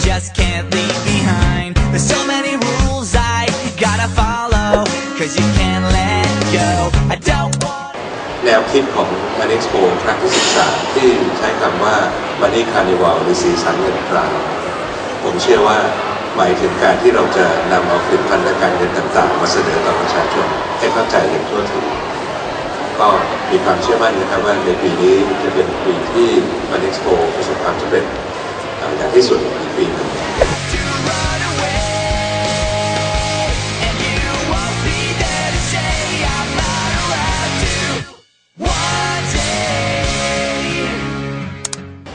Just can't leave behind There's so many rules I gotta follow Cause you can't let go I don't want แนวคิดของ m o n e y Expo ครั้งที่ 13 ที่ใช้คำว่า Money Carnival หรือสีสันเงินตราผมเชื่อว่าหมายถึงการที่เราจะนำเอาผลิตภัณฑ์และการเงินต่างๆ มาเสนอต่อประชาชนให้เข้าใจอย่างทั่วถึงก็มีความเชื่อมั่นนะครับว่าในปีนี้จะเป็นปีที่มันเอ็กซ์โปประสบความสำเร็จ ที่สุดปี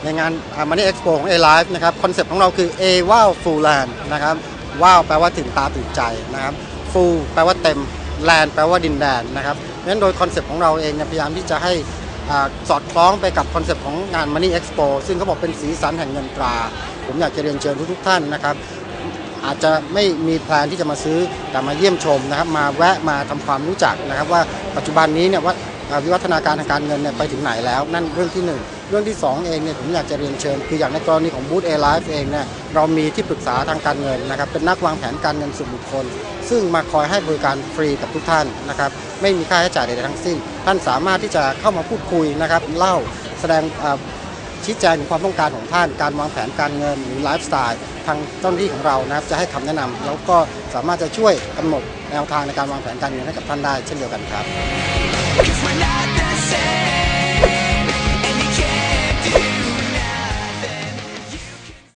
ในงานมันนี่เอ็กซ์โปของ A Live นะครับคอนเซ็ปต์ของเราคือ A ว้าว Full Land นะครับว้าวแปลว่าถึงตาตื่นใจนะครับ Full แปลว่าเต็ม Land แปลว่าดินแดนนะครับเพราะฉะนั้นโดยคอนเซ็ปต์ของเราเองเนี่ยพยายามที่จะให้ สอดคล้องไปกับคอนเซปต์ของงาน Money Expo ซึ่งเขาบอกเป็นสีสันแห่งเงินตรา ผมอยากจะเรียนเชิญทุกๆท่านนะครับ อาจจะไม่มีแพลนที่จะมาซื้อแต่มาเยี่ยมชมนะครับ มาแวะมาทำความรู้จักนะครับ ว่าปัจจุบันนี้เนี่ยว่าวิวัฒนาการทางการเงินเนี่ยไปถึงไหนแล้ว นั่นเรื่องที่หนึ่ง เรื่องที่สองเองเนี่ยผมอยากจะเรียนเชิญ คืออย่างในกรณีของบูธเอไลฟ์เองเนี่ยเรามีที่ปรึกษาทางการเงินนะครับเป็นนักวางแผนการเงินส่วนบุคคล ซึ่งมาคอยให้บริการฟรีกับทุกท่านนะครับไม่มีค่าใช้จ่ายใดๆทั้งสิ้น ท่านสามารถที่จะเข้ามาพูดคุยนะครับเล่าแสดงชี้แจงถึงความต้องการของท่าน การวางแผนการเงินหรือไลฟ์สไตล์ทางเจ้าหน้าที่ของเรานะครับจะให้คำแนะนำแล้วก็สามารถจะช่วยกำหนดแนวทางในการวางแผนการเงินให้กับท่านได้เช่นเดียวกันครับ